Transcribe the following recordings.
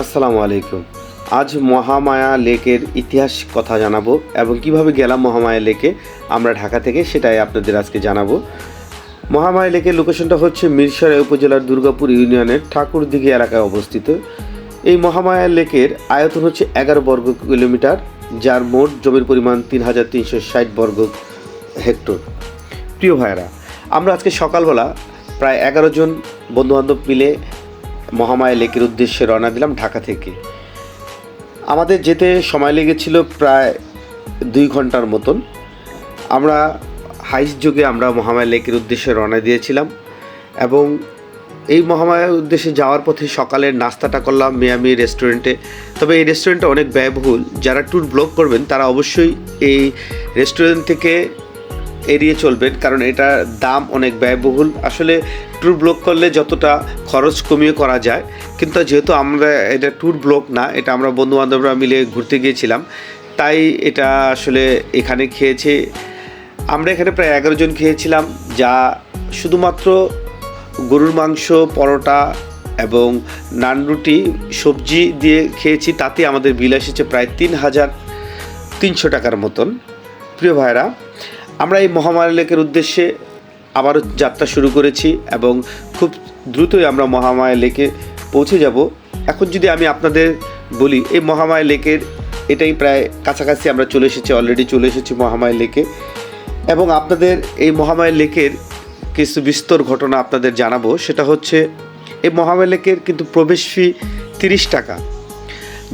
আসসালামু আলাইকুম। আজ মহামায়া লেকের ইতিহাস কথা জানাব এবং কীভাবে গেলাম মহামায়া লেকে, আমরা ঢাকা থেকে সেটাই আপনাদের আজকে জানাব। মহামায়া লেকের লোকেশনটা হচ্ছে মিরসরাই উপজেলার দুর্গাপুর ইউনিয়নের ঠাকুরদিঘি এলাকায় অবস্থিত। এই মহামায়া লেকের আয়তন হচ্ছে এগারো বর্গ কিলোমিটার। যার মোট জমির পরিমাণ তিন হাজার তিনশো ষাট বর্গ হেক্টর। প্রিয় ভাইয়েরা, আমরা আজকে সকালবেলা প্রায় এগারো জন বন্ধুবান্ধব মিলে মহামায়া লেকের উদ্দেশ্যে রওনা দিলাম ঢাকা থেকে। আমাদের যেতে সময় লেগেছিল প্রায় দুই ঘণ্টার মতন। আমরা হাইস যুগে আমরা মহামায়া লেকের উদ্দেশ্যে রওনা দিয়েছিলাম এবং এই মহামায়ার উদ্দেশ্যে যাওয়ার পথে সকালের নাস্তাটা করলাম মিয়ামি রেস্টুরেন্টে। তবে এই রেস্টুরেন্টটা অনেক ব্যয়বহুল। যারা ট্যুর ব্লগ করবেন, তারা অবশ্যই এই রেস্টুরেন্ট থেকে এড়িয়ে চলবেন, কারণ এটার দাম অনেক ব্যয়বহুল। আসলে ট্যুর ব্লক করলে যতটা খরচ কমিয়ে করা যায়, কিন্তু যেহেতু আমরা এটা ট্যুর ব্লক না, এটা আমরা বন্ধু বান্ধবরা মিলে ঘুরতে গিয়েছিলাম, তাই এটা আসলে এখানে খেয়েছে। আমরা এখানে প্রায় এগারো জন খেয়েছিলাম, যা শুধুমাত্র গরুর মাংস, পরোটা এবং নান রুটি, সবজি দিয়ে খেয়েছি। তাতে আমাদের বিল এসেছে প্রায় তিন হাজার তিনশো টাকার মতন। প্রিয় ভাইরা আমরা এই মহামায়া লেকের উদ্দেশ্যে আবারও যাত্রা শুরু করেছি এবং খুব দ্রুতই আমরা মহামায়া লেকে পৌঁছে যাব। এখন যদি আমি আপনাদের বলি, এই মহামায়া লেকের এটাই প্রায় কাছাকাছি আমরা চলে এসেছি অলরেডি চলে এসেছি মহামায়া লেকে। এবং আপনাদের এই মহামায়া লেকের কিছু বিস্তর ঘটনা আপনাদের জানাব। সেটা হচ্ছে, এই মহামায়া লেকের কিন্তু প্রবেশ ফি তিরিশ টাকা।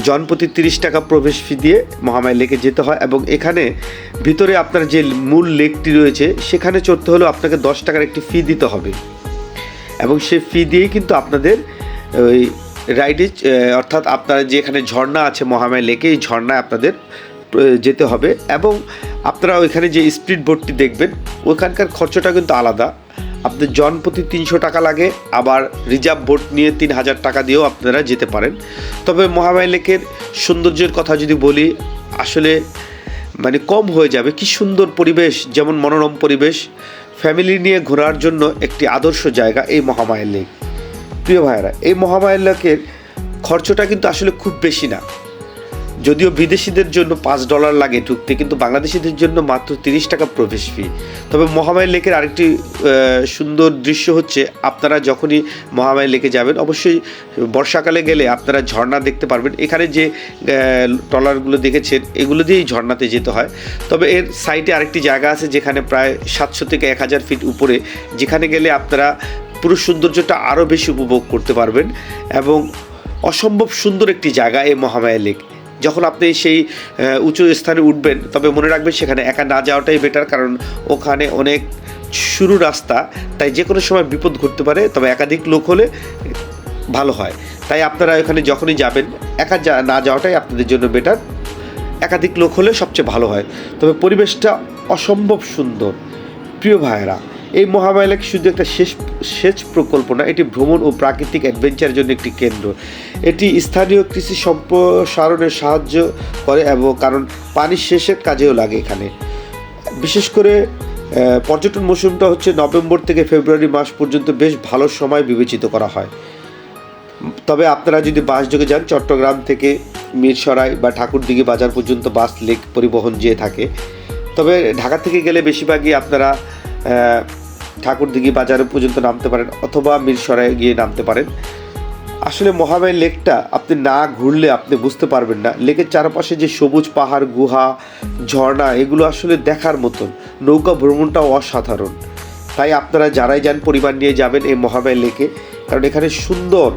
জনপ্রতি তিরিশ টাকা প্রবেশ ফি দিয়ে মহামায়া লেকে যেতে হয় এবং এখানে ভিতরে আপনার যে মূল লেকটি রয়েছে, সেখানে চড়তে হলেও আপনাকে দশ টাকার একটি ফি দিতে হবে। এবং সে ফি দিয়েই কিন্তু আপনাদের ওই রাইডে অর্থাৎ আপনার যে এখানে ঝর্ণা আছে মহামায় লেকে এই ঝর্ণায় আপনাদের যেতে হবে এবং আপনারা ওইখানে যে স্পিড বোটটি দেখবেন, ওখানকার খরচটা কিন্তু আলাদা। আপনার জন প্রতি তিনশো টাকা লাগে, আবার রিজার্ভ বোট নিয়ে তিন হাজার টাকা দিয়েও আপনারা যেতে পারেন। তবে মহামায়া লেকের সৌন্দর্যের কথা যদি বলি, আসলে মানে কম হয়ে যাবে। কি সুন্দর পরিবেশ, যেমন মনোরম পরিবেশ। ফ্যামিলি নিয়ে ঘোরার জন্য একটি আদর্শ জায়গা এই মহামায়া লেক। প্রিয় ভাইয়েরা, এই মহামায়া লেকের খরচটা কিন্তু আসলে খুব বেশি না। যদিও বিদেশিদের জন্য পাঁচ ডলার লাগে ঢুকতে কিন্তু বাংলাদেশিদের জন্য মাত্র তিরিশ টাকা প্রবেশ ফি তবে মহামায়া লেকের আরেকটি সুন্দর দৃশ্য হচ্ছে আপনারা যখনই মহামায়া লেকে যাবেন অবশ্যই বর্ষাকালে গেলে আপনারা ঝর্ণা দেখতে পারবেন। এখানে যে আহ, ট্রলারগুলো দেখেছেন এগুলো দিয়েই ঝর্ণাতে যেতে হয়। তবে এর সাইডে আরেকটি জায়গা আছে যেখানে প্রায় সাতশো থেকে এক হাজার ফিট উপরে যেখানে গেলে আপনারা পুরো সৌন্দর্যটা আরও বেশি উপভোগ করতে পারবেন এবং অসম্ভব সুন্দর একটি জায়গা এই মহামায়া লেক। যখন আপনি সেই উঁচু স্থানে উঠবেন, তবে মনে রাখবেন সেখানে একা না যাওয়াটাই বেটার কারণ ওখানে অনেক সরু রাস্তা, তাই যে কোনো সময় বিপদ ঘটতে পারে, তবে একাধিক লোক হলে ভালো হয়। তাই আপনারা ওখানে যখনই যাবেন, একা যা- না যাওয়াটাই আপনাদের জন্য বেটার একাধিক লোক হলে সবচেয়ে ভালো হয়। তবে পরিবেশটা অসম্ভব সুন্দর। প্রিয় ভাইয়েরা এই মহামায়া লেক শুধু একটা শেষ, সেচ প্রকল্প না, এটি ভ্রমণ ও প্রাকৃতিক অ্যাডভেঞ্চারের জন্য একটি কেন্দ্র। এটি স্থানীয় কৃষি সম্প্রসারণে সাহায্য করে এবং কারণ পানি শেষের কাজেও লাগে এখানে। বিশেষ করে পর্যটন মৌসুমটা হচ্ছে নভেম্বর থেকে ফেব্রুয়ারি মাস পর্যন্ত বেশ ভালো সময় বিবেচিত করা হয়। তবে আপনারা যদি বাস যোগে যান, চট্টগ্রাম থেকে মিরসরাই বা ঠাকুরদিঘি বাজার পর্যন্ত বাস লেক পরিবহন যেয়ে থাকে। তবে ঢাকা থেকে গেলে বেশিরভাগই আপনারা ঠাকুরদিঘি বাজার পর্যন্ত নামতে পারেন অথবা মিরসরাই গিয়ে নামতে পারেন। আসলে মহামায়া লেকটা আপনি না ঘুরলে আপনি বুঝতে পারবেন না। লেকের চারপাশে যে সবুজ পাহাড়, গুহা, ঝর্ণা, এগুলো আসলে দেখার মতন। নৌকা ভ্রমণটাও অসাধারণ। তাই আপনারা যারাই যান, পরিবার নিয়ে যাবেন এই মহামায়া লেকে। কারণ এখানে সুন্দর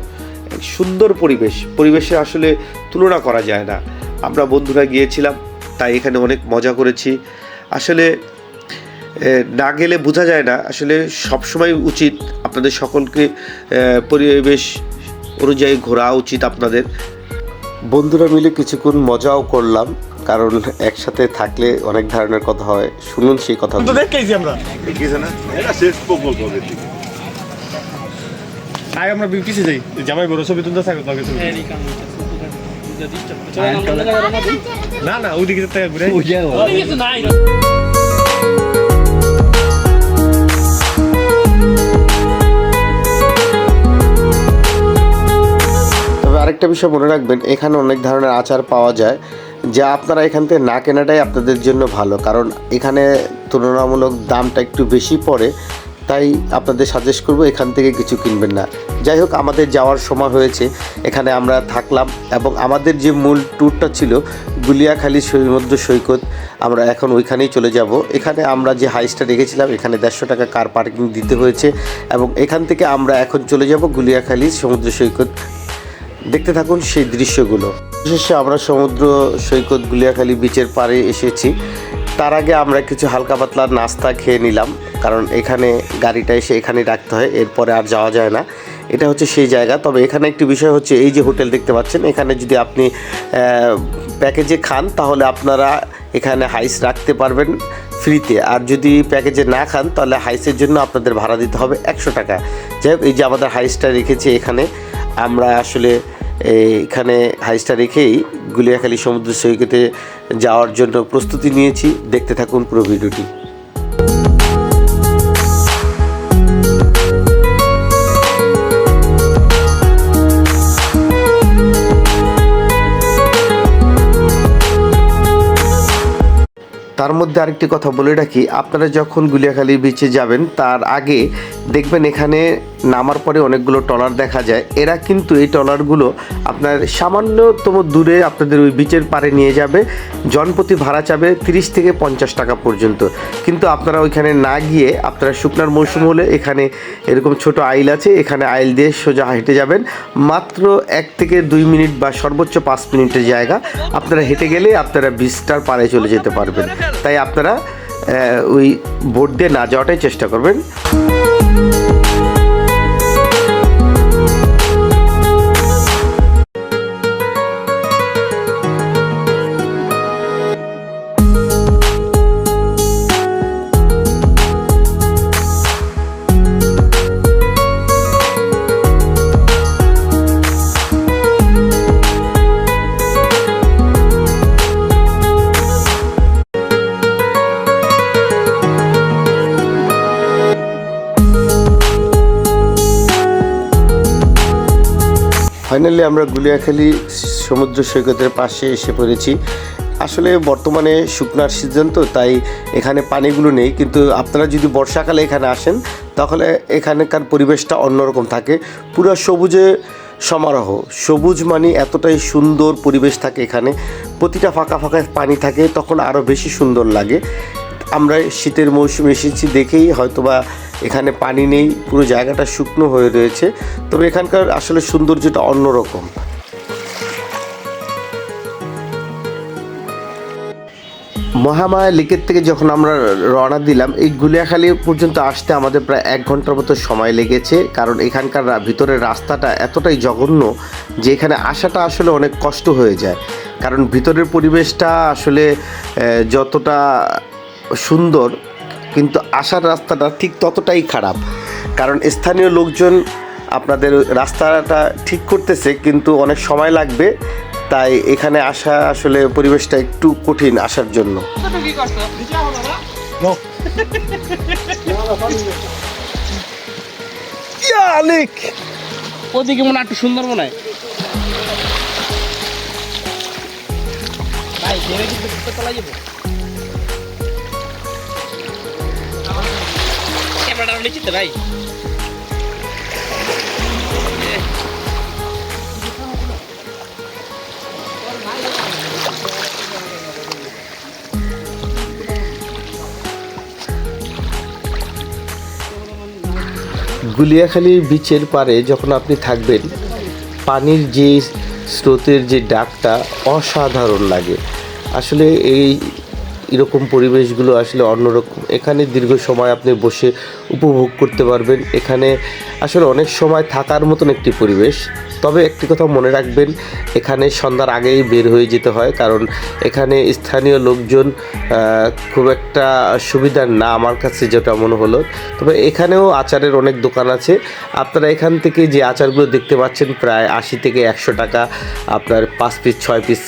সুন্দর পরিবেশ। পরিবেশে আসলে তুলনা করা যায় না। আমরা বন্ধুরা গিয়েছিলাম, তাই এখানে অনেক মজা করেছি। আসলে না গেলে বোঝা যায় না। আসলে সবসময় উচিত আপনাদের সকলকে পরিবেশ অনুযায়ী ঘোরা উচিত আপনাদের। বন্ধুরা মিলে কিছুক্ষণ মজাও করলাম কারণ একসাথে থাকলে অনেক ধরনের কথা হয়। শুনুন সেই কথা আমরা যাই। জামাই বড় ছবি তুলতে থাকো তোকে ছবি। না না ওইদিকে ঘুরে। আরেকটা বিষয় মনে রাখবেন, এখানে অনেক ধরনের আচার পাওয়া যায় যা আপনারা এখান থেকে না কেনাটাই আপনাদের জন্য ভালো। কারণ এখানে তুলনামূলক দামটা একটু বেশি পড়ে, তাই আপনাদের সাজেস্ট করব এখান থেকে কিছু কিনবেন না। যাই হোক, আমাদের যাওয়ার সময় হয়েছে, এখানে আমরা থাকলাম এবং আমাদের যে মূল ট্যুরটা ছিল গুলিয়াখালী সমুদ্র সৈকত, আমরা এখন ওইখানেই চলে যাব। এখানে আমরা যে হাইসটা রেখেছিলাম এখানে দেড়শো টাকা কার পার্কিং দিতে হয়েছে এবং এখান থেকে আমরা এখন চলে যাব গুলিয়াখালী সমুদ্র সৈকত। দেখতে থাকুন সেই দৃশ্যগুলো। বিশেষে আমরা সমুদ্র সৈকত গুলিয়াখালী বিচের পাড়ে এসেছি। তার আগে আমরা কিছু হালকা পাতলা নাস্তা খেয়ে নিলাম, কারণ এখানে গাড়িটা এসে এখানে রাখতে হয়, এরপরে আর যাওয়া যায় না। এটা হচ্ছে সেই জায়গা। তবে এখানে একটি বিষয় হচ্ছে, এই যে হোটেল দেখতে পাচ্ছেন, এখানে যদি আপনি প্যাকেজে খান, তাহলে আপনারা এখানে হাইস রাখতে পারবেন ফ্রিতে। আর যদি প্যাকেজে না খান, তাহলে হাইসের জন্য আপনাদের ভাড়া দিতে হবে একশো টাকা। যাই হোক, এই যে আমাদের হাইসটা রেখেছি এখানে। আমরা আসলে এখানে হাইসটা রেখেই গুলিয়াখালী সমুদ্র সৈকতে যাওয়ার জন্য প্রস্তুতি নিয়েছি। দেখতে থাকুন পুরো ভিডিওটি। তার মধ্যে আরেকটি কথা বলে রাখি, আপনারা যখন গুলিয়াখালী বিচে যাবেন, তার আগে দেখবেন এখানে নামার পরে অনেকগুলো ট্রলার দেখা যায়। এরা কিন্তু এই ট্রলারগুলো আপনার সামান্যতম দূরে আপনাদের ওই বিচের পারে নিয়ে যাবে। জনপ্রতি ভাড়া চাবে তিরিশ থেকে পঞ্চাশ টাকা পর্যন্ত। কিন্তু আপনারা ওইখানে না গিয়ে আপনারা শুকনার মৌসুম হলে এখানে এরকম ছোট আইল আছে, এখানে আইল দিয়ে সোজা হেঁটে যাবেন। মাত্র এক থেকে দুই মিনিট বা সর্বোচ্চ পাঁচ মিনিটের জায়গা। আপনারা হেঁটে গেলে আপনারা বিচটার পাড়ে চলে যেতে পারবেন। তাই আপনারা ওই বোট দিয়ে না যাওয়াটাই চেষ্টা করবেন। ফাইনালি আমরা গুলিয়াখালী সমুদ্র সৈকতের পাশে এসে পড়েছি। আসলে বর্তমানে শুকনার সিজন তো, তাই এখানে পানিগুলো নেই। কিন্তু আপনারা যদি বর্ষাকালে এখানে আসেন, তাহলে এখানকার পরিবেশটা অন্যরকম থাকে। পুরো সবুজে সমারোহ। সবুজ মানে এতটাই সুন্দর পরিবেশ থাকে এখানে। প্রতিটা ফাঁকা ফাঁকা পানি থাকে, তখন আরও বেশি সুন্দর লাগে। আমরা শীতের মৌসুমে এসেছি দেখেই হয়তোবা এখানে পানি নেই, পুরো জায়গাটা শুকনো হয়ে রয়েছে। তবে এখানকার আসলে সৌন্দর্যটা অন্যরকম। মহামায়া লেকের থেকে যখন আমরা রওনা দিলাম, এই গুলিয়াখালি পর্যন্ত আসতে আমাদের প্রায় এক ঘণ্টার মতো সময় লেগেছে, কারণ এখানকার ভিতরের রাস্তাটা এতটাই জঘন্য যে এখানে আসাটা আসলে অনেক কষ্ট হয়ে যায়। কারণ ভিতরের পরিবেশটা আসলে যতটা সুন্দর কিন্তু আসার রাস্তাটা ঠিক ততটাই খারাপ। কারণ স্থানীয় লোকজন আপনাদের রাস্তাটা ঠিক করতেছে কিন্তু অনেক সময় লাগবে। তাই এখানে আসা আসলে পরিবেশটা একটু কঠিন আসার জন্য। ওদিকে মনে হয় একটু সুন্দর মনে হয়। ভাই ভেবে কিন্তু ঘুরতে যাব। ক্যামেরাটা নিচ্ছি ভাই? গুলিয়াখালী বিচের পারে যখন আপনি থাকবেন, পানির যে স্রোতের যে ডাকটা অসাধারণ লাগে। আসলে এই এরকম পরিবেশগুলো আসলে অন্যরকম। এখানে দীর্ঘ সময় আপনি বসে উপভোগ করতে পারবেন। এখানে আসলে অনেক সময় থাকার মতন একটি পরিবেশ। তবে একটি কথা মনে রাখবেন, এখানে সন্ধ্যার আগেই বের হয়ে যেতে হয়। কারণ এখানে স্থানীয় লোকজন খুব একটা সুবিধার না আমার কাছে যেটা মনে হলো। তবে এখানেও আচারের অনেক দোকান আছে। আপনারা এখান থেকে যে আচারগুলো দেখতে পাচ্ছেন, প্রায় আশি থেকে একশো টাকা। আপনার পাঁচ পিস ছয় পিস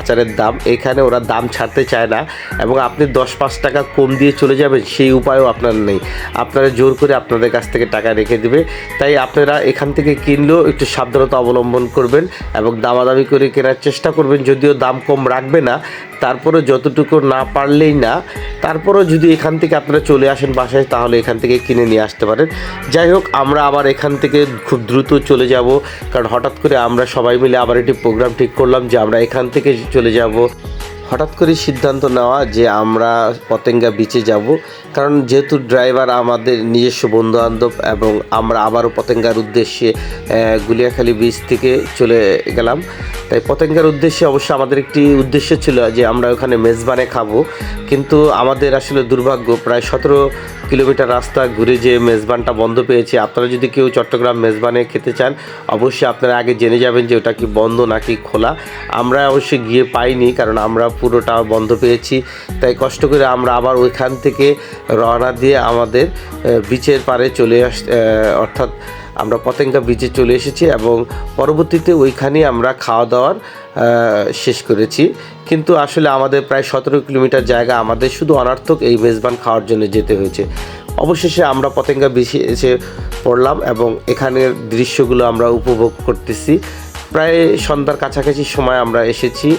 আচারের দাম। এখানে ওরা দাম ছাড়তে চায় না এবং আপনি দশ পাঁচ টাকা কম দিয়ে চলে যাবেন, সেই উপায়ও আপনার নেই। আপনারা জোর করে আপনাদের কাছ থেকে টাকা রেখে দেবে। তাই আপনারা এখান থেকে কিনলেও একটু সাবধানতা অবলম্বন করবেন এবং দামাদামি করে কেনার চেষ্টা করবেন, যদিও দাম কম রাখবে না। তারপরে যতটুকু না পারলেই না, তারপরেও যদি এখান থেকে আপনারা চলে আসেন বাসায়, তাহলে এখান থেকে কিনে নিয়ে আসতে পারেন। যাই হোক, আমরা আবার এখান থেকে খুব দ্রুত চলে যাব, কারণ হঠাৎ করে আমরা সবাই মিলে আবার একটি প্রোগ্রাম ঠিক করলাম যে আমরা এখান থেকে চলে যাব। হঠাৎ করে সিদ্ধান্ত নেওয়া যে আমরা পতেঙ্গা বিচে যাব। কারণ যেহেতু ড্রাইভার আমাদের নিজস্ব বন্ধুবান্ধব এবং আমরা আবারও পতেঙ্গার উদ্দেশ্যে গুলিয়াখালী বিচ থেকে চলে গেলাম। তাই পতেঙ্গার উদ্দেশ্যে অবশ্য আমাদের একটি উদ্দেশ্য ছিল যে আমরা ওখানে মেজবানে খাব। কিন্তু আমাদের আসলে দুর্ভাগ্য, প্রায় সতেরো কিলোমিটার রাস্তা ঘুরে যে মেজবানটা বন্ধ পেয়েছে, আপনারা যদি কেউ চট্টগ্রাম মেজবানে খেতে চান, অবশ্যই আপনারা আগে জেনে যাবেন যে ওটা কি বন্ধ নাকি খোলা। আমরা অবশ্যই গিয়ে পাইনি, কারণ আমরা পুরোটা বন্ধ পেয়েছি। তাই কষ্ট করে আমরা আবার ওইখান থেকে রওনা দিয়ে আমাদের বিচের পারে চলে আস অর্থাৎ আমরা পতেঙ্গা বিচে চলে এসেছি এবং পরবর্তীতে ওইখানেই আমরা খাওয়া দাওয়ার শেষ করেছি। কিন্তু আসলে আমাদের প্রায় সতেরো কিলোমিটার জায়গা আমাদের শুধু অনার্থক এই মেজবান খাওয়ার জন্য যেতে হয়েছে। অবশেষে আমরা পতেঙ্গা বিচে এসে পড়লাম এবং এখানের দৃশ্যগুলো আমরা উপভোগ করতেছি। প্রায় সন্ধ্যার কাছাকাছি সময় আমরা এসেছি।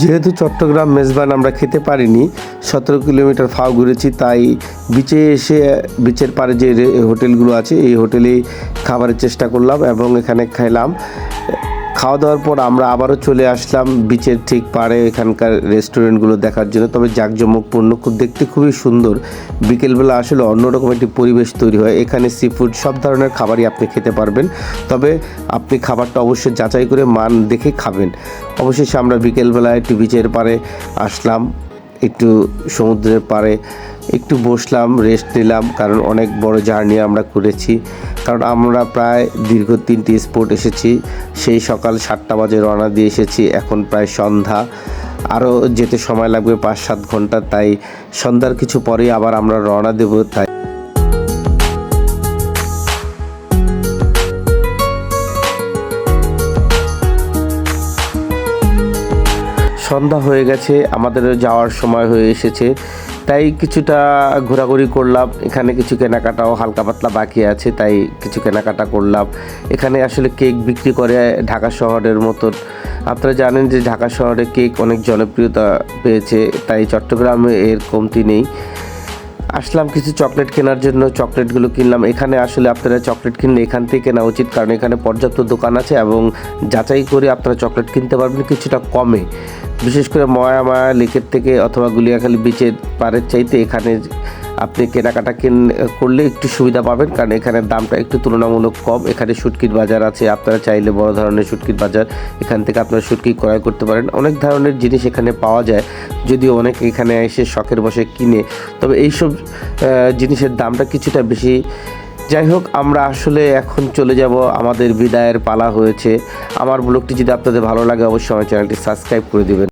যেহেতু চট্টগ্রাম মেজবান আমরা খেতে পারিনি, সতেরো কিলোমিটার ফাও ঘুরেছি, তাই বিচে এসে বিচের পারে যে হোটেলগুলো আছে, এই হোটেলেই খাবারের চেষ্টা করলাম এবং এখানে খেলাম। খাওয়া দাওয়ার পর আমরা আবারও চলে আসলাম বিচের ঠিক পাড়ে। এখানকার রেস্টুরেন্টগুলো দেখার জন্য। তবে জাঁকজমকপূর্ণ, খুব দেখতে খুবই সুন্দর। বিকেলবেলা আসলে অন্যরকম একটি পরিবেশ তৈরি হয়। এখানে সি ফুড সব ধরনের খাবারই আপনি খেতে পারবেন। তবে আপনি খাবারটা অবশ্যই যাচাই করে মান দেখে খাবেন। অবশেষে আমরা বিকেলবেলা একটু বিচের পাড়ে আসলাম। একটু সমুদ্রের পাড়ে একটু বসলাম রেস্ট নিলাম, কারণ অনেক বড় জার্নি আমরা করেছি। কারণ আমরা প্রায় দীর্ঘ তিনটি স্পোর্ট এসেছি, সেই সকাল সাতটা বাজে রওনা দিয়ে এসেছি, এখন প্রায় সন্ধ্যা। আরও যেতে সময় লাগবে পাঁচ সাত ঘণ্টা, তাই সন্ধ্যার কিছু পরেই আবার আমরা রওনা দেব, তাই সন্ধ্যা হয়ে গেছে, আমাদের যাওয়ার সময় হয়ে এসেছে। তাই কিছুটা ঘোরাঘুরি করলাম, এখানে কিছু কেনাকাটাও হালকা পাতলা বাকি আছে, তাই কিছু কেনাকাটা করলাম। এখানে আসলে কেক বিক্রি করে ঢাকা শহরের মতন। আপনারা জানেন যে ঢাকা শহরে কেক অনেক জনপ্রিয়তা পেয়েছে, তাই চট্টগ্রামে এর কমতি নেই। আসলাম কিছু চকলেট কেনার জন্য চকলেটগুলো কিনলাম। এখানে আসলে আপনারা চকলেট কিনলে এখান থেকে কেনা উচিত, কারণ এখানে পর্যাপ্ত দোকান আছে এবং যাচাই করে আপনারা চকলেট কিনতে পারবেন কিছুটা কমে। বিশেষ করে ময়া মায়া, লেকের থেকে অথবা গুলিয়াখালি বিচের পাড়ের চাইতে এখানে আপনি কেনাকাটা কিন, করলে একটু সুবিধা পাবেন, কারণ এখানে দামটা একটু তুলনামূলক কম। এখানে শুটকির বাজার আছে, আপনারা চাইলে বড় ধরনের শুটকির বাজার এখান থেকে আপনারা শুটকি ক্রয় করতে পারেন। অনেক ধরনের জিনিস এখানে পাওয়া যায়, যদিও অনেক এখানে এসে শখের বসে কিনে। তবে এইসব জিনিসের দামটা কিছুটা বেশি। যাই হোক, আমরা আসলে এখন চলে যাব, আমাদের বিদায়ের পালা হয়েছে। আমার ব্লগটি যদি আপনাদের ভালো লাগে, অবশ্যই আমার চ্যানেলটি সাবস্ক্রাইব করে দিবেন।